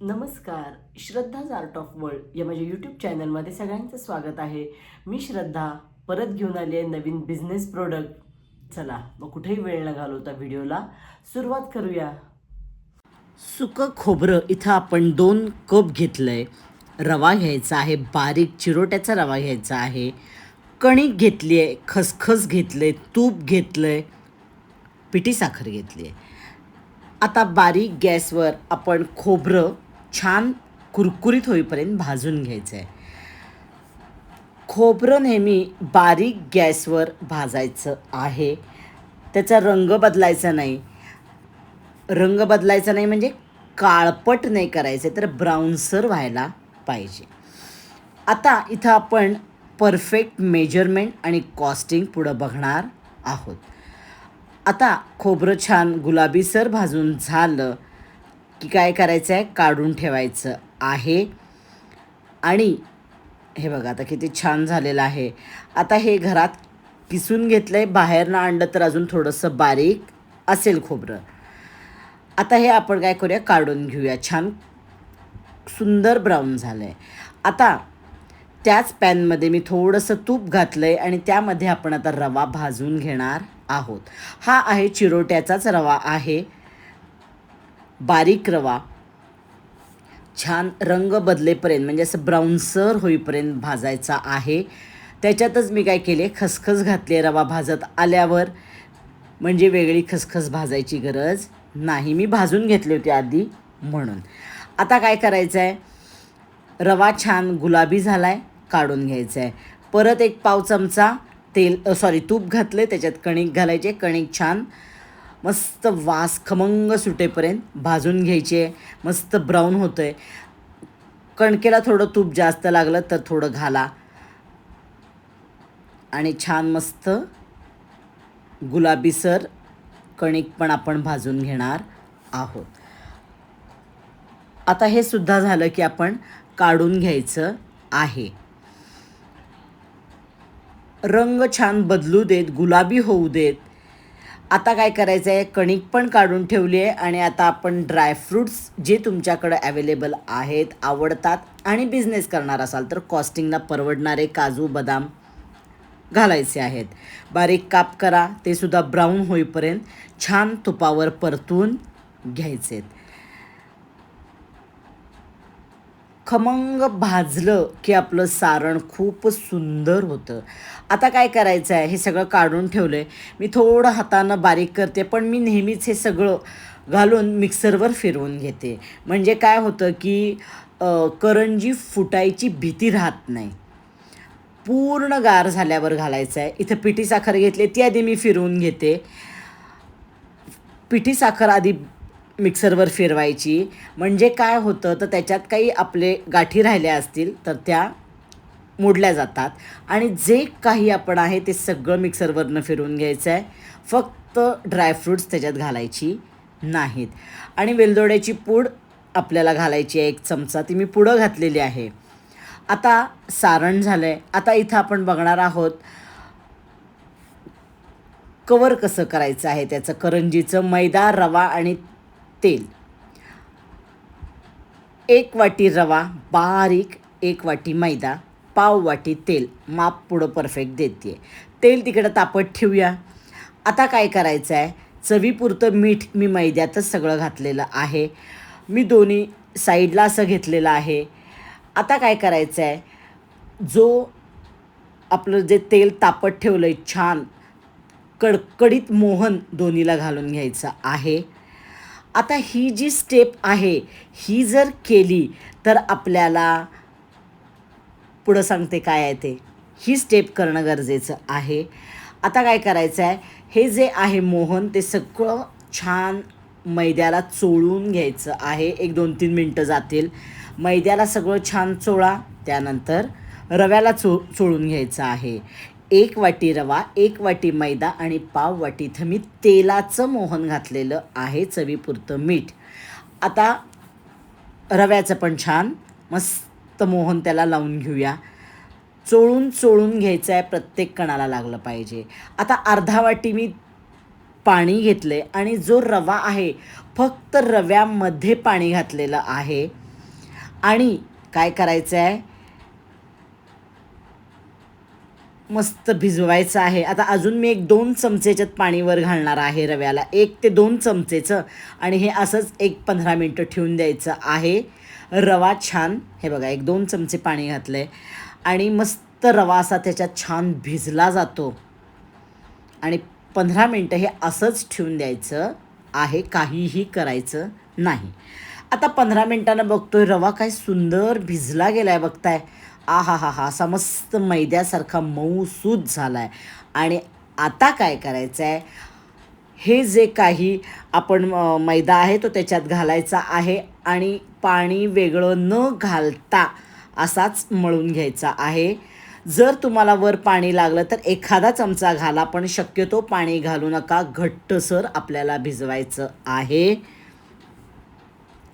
नमस्कार श्रद्धाज art of world या माझ्या यूट्यूब चॅनलमध्ये सगळ्यांचं स्वागत आहे. मी श्रद्धा परत घेऊन आली आहे नवीन बिझनेस प्रोडक्ट चला मग कुठेही वेळ न घालवता व्हिडिओला सुरुवात करूया. सुकं खोबरं इथं आपण दोन कप घेतलंय. रवा घ्यायचा आहे बारीक चिरोट्याचा रवा घ्यायचा आहे. कणिक घेतली आहे खसखस घेतलं आहे तूप घेतलं आहे पिठी साखर घेतली आहे आता बारीक गॅसवर आपण खोबरं छान कुरकुरीत होईपर्यंत भाजून घ्यायचं आहे खोबरं नेहमी बारीक गॅसवर भाजायचं आहे. त्याचा रंग बदलायचा नाही. रंग बदलायचा नाही म्हणजे काळपट नाही करायचं तर ब्राऊनसर व्हायला पाहिजे. आता इथं आपण परफेक्ट मेजरमेंट आणि कॉस्टिंग पुढं बघणार आहोत. आता खोबरं छान गुलाबीसर भाजून झालं. की काय करायचं आहे काढून ठेवायचं आहे. आणि हे बघा आता किती छान झालेलं आहे. आता हे घरात किसून घेतलं आहे बाहेरनं आणलं तर अजून थोडंसं बारीक असेल खोबरं. आता हे आपण काय करूया काढून घेऊया. छान सुंदर ब्राऊन झालं आहे आता त्याच पॅनमध्ये मी थोडंसं तूप घातलं आहे आणि त्यामध्ये आपण आता रवा भाजून घेणार आहोत. हा आहे चिरोट्याचाच रवा आहे. बारीक रवा छान रंग बदलेपर्यंत म्हणजे असं ब्राऊनसर होईपर्यंत भाजायचा आहे. त्याच्यातच मी काय केले खसखस घातली रवा भाजत आल्यावर. म्हणजे वेगळी खसखस भाजायची गरज नाही. मी भाजून घेतली होती आधी म्हणून. आता काय करायचं आहे रवा छान गुलाबी झाला आहे काढून घ्यायचा आहे परत एक पाव चमचा तेल सॉरी तूप घातले त्याच्यात कणिक घालायचे कणिक छान मस्त वास खमंग सुटेपर्यंत भाजून घ्यायचे. मस्त ब्राऊन होतं आहे कणकेला थोडं तूप जास्त लागलं तर थोडं घाला. आणि छान मस्त गुलाबीसर कणिक पण आपण भाजून घेणार आहोत. आता हे सुद्धा झालं की आपण काढून घ्यायचं आहे. रंग छान बदलू देत गुलाबी होऊ देत. आता काय करायचं आहे कणिक पण काढून ठेवली आहे आणि आता आपण ड्रायफ्रूट्स जे तुमच्याकडं अवेलेबल आहेत आवडतात आणि बिझनेस करणार असाल तर कॉस्टिंगला परवडणारे काजू बदाम घालायचे आहेत. बारीक काप करा ते सुद्धा ब्राऊन होईपर्यंत छान तुपावर परतून घ्यायचे आहेत खमंग भाजलं की आपलं सारण खूप सुंदर होतं. आता काय करायचं आहे? हे सगळं काढून ठेवलं आहे मी थोडं हातानं बारीक करते पण मी नेहमीच हे सगळं घालून मिक्सरवर फिरवून घेते. म्हणजे काय होतं की करंजी फुटायची भीती राहत नाही. पूर्ण गार झाल्यावर घालायचं आहे. इथं पिठी साखर घेतली ती आधी मी फिरवून घेते. पिठी साखर आधी मिक्सरवर फिरवायची. म्हणजे काय होतं तर त्याच्यात काही आपले गाठी राहिल्या असतील तर त्या मोडल्या जातात. आणि जे काही आपण आहे ते सगळं मिक्सरवरनं फिरवून घ्यायचं आहे फक्त ड्रायफ्रूट्स त्याच्यात घालायची नाहीत. आणि वेलदोड्याची पूड आपल्याला घालायची आहे एक चमचा. ती मी पुढं घातलेली आहे. आता सारण झालं आहे आता इथं आपण बघणार आहोत कवर कसं करायचं आहे त्याचं करंजीचं मैदा रवा आणि तेल. एक वाटी रवा बारीक एक वाटी मैदा पाव वाटी तेल. माप पुढं परफेक्ट देते. तेल तिकडं तापत ठेवूया. आता काय करायचं आहे चवीपुरतं मीठ मी मैद्यातच सगळं घातलेलं आहे. मी दोन्ही साईडला असं घेतलेलं आहे. आता काय करायचं आहे जो आपलं जे तेल तापत ठेवलं आहे छान कडकडीत मोहन दोन्हीला घालून घ्यायचं आहे. आता ही जी स्टेप आहे ही जर केली तर आपल्याला पुढं सांगते काय आहे ते. ही स्टेप करणं गरजेचं आहे. आता काय करायचं आहे? हे जे आहे मोहन ते सगळं छान मैद्याला चोळून घ्यायचं आहे. एक दोन तीन मिनटं जातील. मैद्याला सगळं छान चोळा. त्यानंतर रव्याला चो चोळून घ्यायचं आहे. एक वाटी रवा एक वाटी मैदा आणि पाव वाटी इथं मी तेलाचं मोहन घातलेलं आहे चवीपुरतं मीठ. आता रव्याचं पण छान मस्त मोहन त्याला लावून घेऊया. चोळून चोळून घ्यायचं आहे प्रत्येक कणाला लागलं पाहिजे. आता अर्धा वाटी मी पाणी घेतलं आहे आणि जो रवा आहे फक्त रव्यामध्ये पाणी घातलेलं आहे. आणि काय करायचं आहे मस्त भिजवायचं आहे. आता अजून मी एक दोन चमचेच्यात पाणीवर घालणार आहे रव्याला. एक ते दोन चमचेचं. आणि हे असंच एक पंधरा मिनटं ठेवून द्यायचं आहे. रवा छान. हे बघा एक दोन चमचे पाणी घातलं आहे आणि मस्त रवा असा त्याच्यात छान भिजला जातो. आणि पंधरा मिनटं हे असंच ठेवून द्यायचं आहे. काहीही करायचं नाही. आता पंधरा मिनटानं बघतोय रवा काय सुंदर भिजला गेला आहे बघताय. आहा हा हा असा मस्त मैद्यासारखा मऊसूद झाला आहे आणि आता काय करायचं आहे हे जे काही आपण मैदा आहे तो त्याच्यात घालायचा आहे आणि पाणी वेगळं न घालता असाच मळून घ्यायचा आहे. जर तुम्हाला वर पाणी लागलं तर एखादा चमचा घाला पण शक्यतो पाणी घालू नका. घट्टसर आपल्याला भिजवायचं आहे.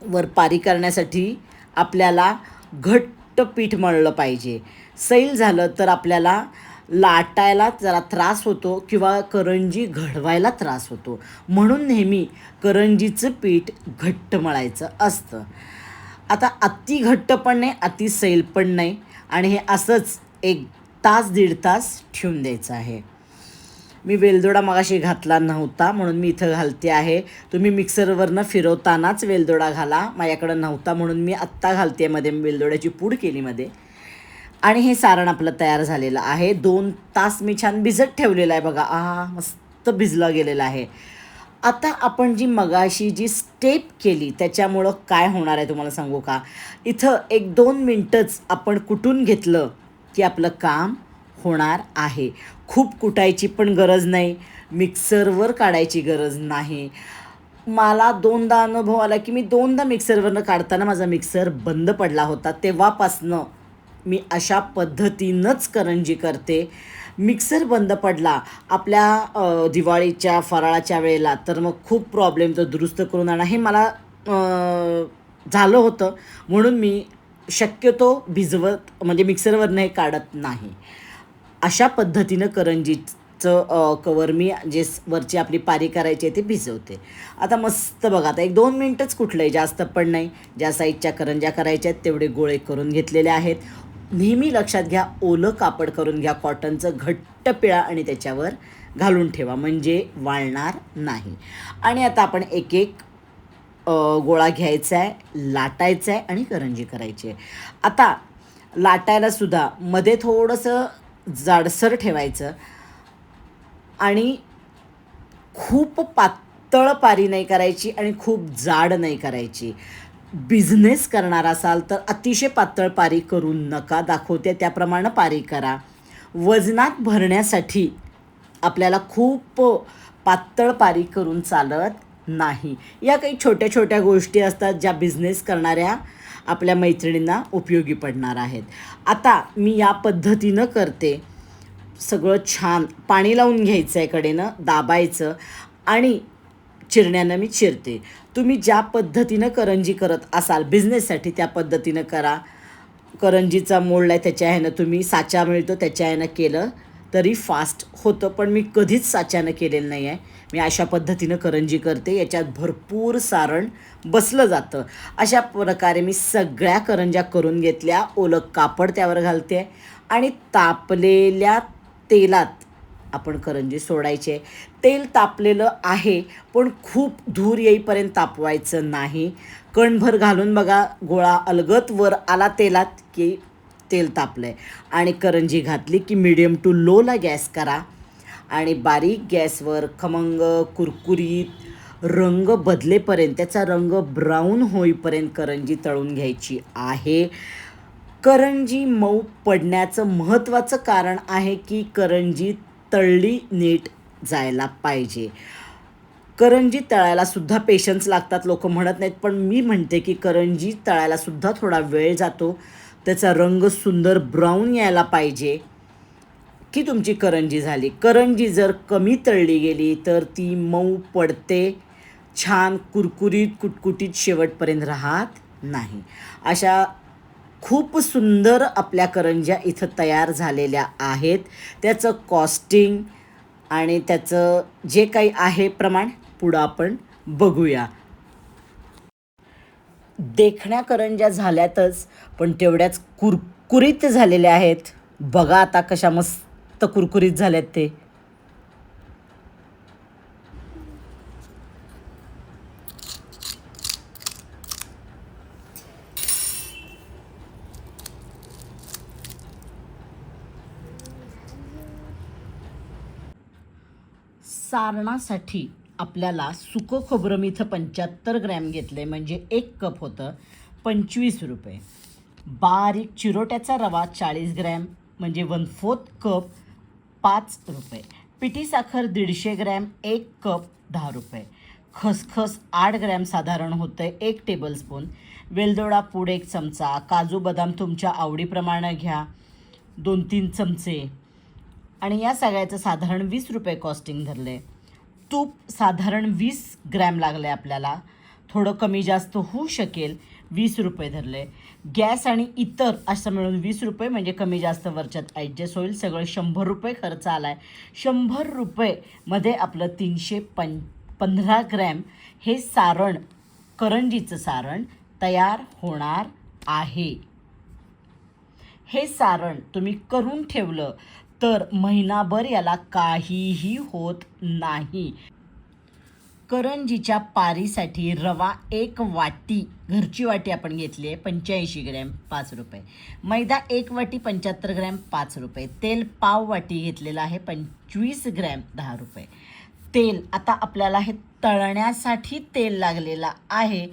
वर पारी करण्यासाठी आपल्याला घट्ट पीठ मळलं पाहिजे. सैल झालं तर आपल्याला लाटायला जरा त्रास होतो किंवा करंजी घडवायला त्रास होतो. म्हणून नेहमी करंजीचं पीठ घट्ट मळायचं असतं. आता अति घट्ट पण नाही अति सैल पण नाही. आणि हे असंच एक तास दीड तास ठेवून द्यायचं आहे. मी वेलदोडा मगाशी घातला नव्हता म्हणून मी इथं घालते आहे. तुम्ही मिक्सरवरनं फिरवतानाच वेलदोडा घाला. माझ्याकडं नव्हता म्हणून मी आत्ता घालते मध्ये. वेलदोड्याची पूड केली मध्ये. आणि हे सारण आपलं तयार झालेलं आहे. दोन तास मी छान भिजत ठेवलेलं आहे बघा. आ मस्त भिजलं गेलेलं आहे. आता आपण जी मगाशी जी स्टेप केली त्याच्यामुळं काय होणार आहे तुम्हाला सांगू का? इथं एक दोन मिनटंच आपण कुठून घेतलं की आपलं काम होणार आहे. खूप कुटायची पण गरज नाही. मिक्सरवर काढायची गरज नाही. मला दोनदा अनुभव आला की मी दोनदा मिक्सरवरनं काढताना माझा मिक्सर बंद पडला होता. तेव्हापासनं मी अशा पद्धतीनंच करंजी करते. मिक्सर बंद पडला. आपल्या दिवाळीच्या फराळाच्या वेळेला तर मग खूप प्रॉब्लेम तो दुरुस्त करून आणा. हे मला झालं होतं. म्हणून मी शक्यतो भिजवत म्हणजे मिक्सरवरनं हे काढत नाही. अशा पद्धतीनं करंजीचं कवर मी जे वरची आपली पारी करायची आहे ते भिजवते. आता मस्त बघा आता एक दोन मिनटंच कुठलं आहे जास्त पण नाही. ज्या साईजच्या करंज्या करायच्या आहेत तेवढे गोळे करून घेतलेले आहेत. नेहमी लक्षात घ्या ओलं कापड करून घ्या कॉटनचं घट्ट पिळा आणि त्याच्यावर घालून ठेवा म्हणजे वाळणार नाही. आणि आता आपण एक एक गोळा घ्यायचा आहे लाटायचा आहे आणि करंजी करायची आहे. आता लाटायला सुद्धा मध्ये थोडंसं जाडसर ठेवायचं. आणि खूप पातळ पारी नाही करायची आणि खूप जाड नाही करायची. बिझनेस करणार असाल तर अतिशय पातळ पारी करू नका दाखवते त्याप्रमाणे पारी करा. वजनात भरण्यासाठी आपल्याला खूप पातळ पारी करून चालत नाही. या काही छोट्या छोट्या गोष्टी असतात ज्या बिझनेस करणाऱ्या आपल्या मैत्रिणींना उपयोगी पडणार आहेत. आता मी या पद्धतीनं करते. सगळं छान पाणी लावून घ्यायचं आहे कडेनं दाबायचं आणि चिरण्यानं मी चिरते. तुम्ही ज्या पद्धतीनं करंजी करत असाल बिझनेससाठी त्या पद्धतीनं करा. करंजीचा मोडला आहे त्याच्या ह्यानं तुम्ही साचा मिळतो त्याच्या ह्यानं केलं तरी फास्ट होतं पण मी कधीच साच्यानं केलेलं नाही आहे. मी अशा पद्धतीनं करंजी करते. याच्यात भरपूर सारण बसलं जातं. अशा प्रकारे मी सगळ्या करंज्या करून घेतल्या. ओलं कापड त्यावर घालते. आणि तापलेल्या तेलात आपण करंजी सोडायचे. तेल तापलेलं आहे पण खूप धूर येईपर्यंत तापवायचं नाही. कणभर घालून बघा गोळा अलगत वर आला तेलात की तेल तापलं आहे आणि करंजी घातली की मिडियम टू लोला गॅस करा. आणि बारीक गॅसवर खमंग कुरकुरीत रंग बदलेपर्यंत त्याचा रंग ब्राऊन होईपर्यंत करंजी तळून घ्यायची आहे. करंजी मऊ पडण्याचं महत्त्वाचं कारण आहे की करंजी तळली नीट जायला पाहिजे. करंजी तळायलासुद्धा पेशन्स लागतात लोक म्हणत नाहीत पण मी म्हणते की करंजी तळायलासुद्धा थोडा वेळ जातो. त्याचा रंग सुंदर ब्राऊन यायला पाहिजे. की तुमची करंजी झाली. करंजी जर कमी तळली गेली तर ती मऊ पडते. छान कुरकुरीत कुटकुटीत शेवटपर्यंत राहत नाही. अशा खूप सुंदर आपल्या करंज्या इथं तयार झालेल्या आहेत. त्याचं कॉस्टिंग आणि त्याचं जे काही आहे प्रमाण पुढं आपण बघूया. देखण्या करंज्या झाल्यातच पण तेवढ्याच कुरकुरीत झालेल्या आहेत. बघा आता कशा मस्त कुरकुरीत झाल्यात ते. सारणासाठी आपल्याला सुकं खोबरं मी इथं पंच्याहत्तर ग्रॅम घेतले म्हणजे एक कप होतं पंचवीस रुपये. बारीक चिरोट्याचा रवा चाळीस ग्रॅम म्हणजे वन फोर्थ कप पाच रुपये. पिठी साखर दीडशे ग्रॅम एक कप दहा रुपये. खसखस आठ ग्रॅम साधारण होतं आहे एक टेबलस्पून वेलदोडा पूड एक चमचा. काजू बदाम तुमच्या आवडीप्रमाणे घ्या दोन तीन चमचे. आणि या सगळ्याचं साधारण वीस रुपये कॉस्टिंग धरले. तूप साधारण वीस ग्रॅम लागलं आहे आपल्याला. थोडं कमी जास्त होऊ शकेल वीस रुपये धरले. गॅस आणि इतर असं मिळून वीस रुपये म्हणजे कमी जास्त वरच्यात ॲडजस्ट होईल. सगळं शंभर रुपये खर्च आला आहे शंभर रुपयेमध्ये आपलं तीनशे पं पंधरा ग्रॅम हे सारण करंजीचं सारण तयार होणार आहे. हे सारण तुम्ही करून ठेवलं तर महिनाभर याला काहीही होत नाही. करंजीच्या पारीसाठी रवा एक वाटी घरची वाटी आपण घेतली आहे पंच्याऐंशी ग्रॅम पाच रुपये. मैदा एक वाटी पंच्याहत्तर ग्रॅम पाच रुपये. तेल पाव वाटी घेतलेलं आहे पंचवीस ग्रॅम दहा रुपये. तेल आता आपल्याला हे तळण्यासाठी तेल लागलेलं आहे.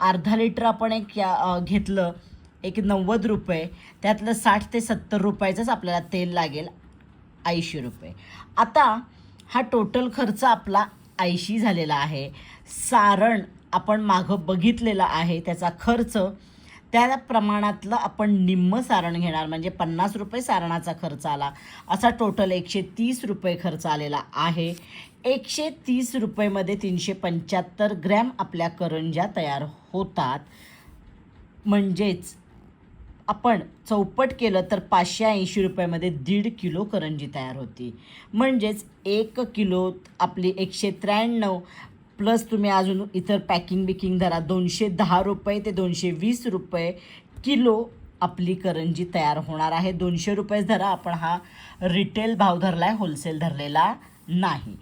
अर्धा लिटर आपण एक घेतलं एक नव्वद रुपये. त्यातलं साठ ते सत्तर रुपयाचंच आपल्याला तेल लागेल ऐंशी रुपये. आता हा टोटल खर्च आपला ऐंशी झालेला आहे. सारण आपण मागं बघितलेलं आहे त्याचा खर्च. त्या प्रमाणातलं आपण निम्म सारण घेणार म्हणजे पन्नास रुपये सारणाचा खर्च आला. असा टोटल एकशे तीस रुपये खर्च आलेला आहे. एकशे तीस रुपयेमध्ये तीनशे पंच्याहत्तर ग्रॅम आपल्या करंज्या तयार होतात. म्हणजेच आपण चौपट केलं तर पाचशे ऐंशी रुपयामध्ये दीड किलो करंजी तयार होती. म्हणजेच एक किलो आपली एकशे त्र्याण्णव प्लस तुम्ही अजून इतर पॅकिंग बिकिंग धरा दोनशे दहा रुपये ते दोनशे वीस रुपये किलो आपली करंजी तयार होणार आहे. दोनशे रुपये धरा आपण हा रिटेल भाव धरला आहे होलसेल धरलेला नाही.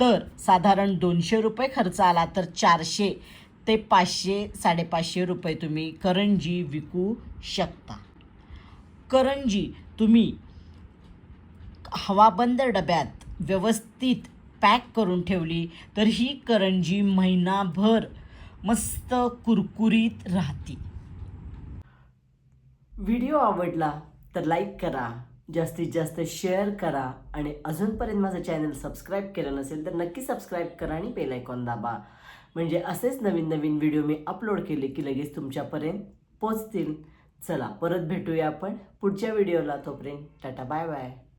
तर साधारण दोनशे रुपये खर्च आला तर चारशे ते पाचशे साडेपाचशे रुपये तुम्ही करंजी विकू शकता. करंजी तुम्ही हवाबंद डब्यात व्यवस्थित पॅक करून ठेवली तर ही करंजी महिनाभर मस्त कुरकुरीत राहते. व्हिडिओ आवडला तर लाईक करा जास्तीत जास्त शेअर करा आणि अजूनपर्यंत माझं चॅनल सबस्क्राईब केलं नसेल तर नक्की सबस्क्राईब करा आणि बेल आयकॉन दाबा. म्हणजे असेच नवीन नवीन व्हिडिओ मी अपलोड केले की लगेच तुमच्यापर्यंत पोचतील चला परत भेटूया आपण पुढच्या व्हिडिओला तोपर्यंत. Tata bye bye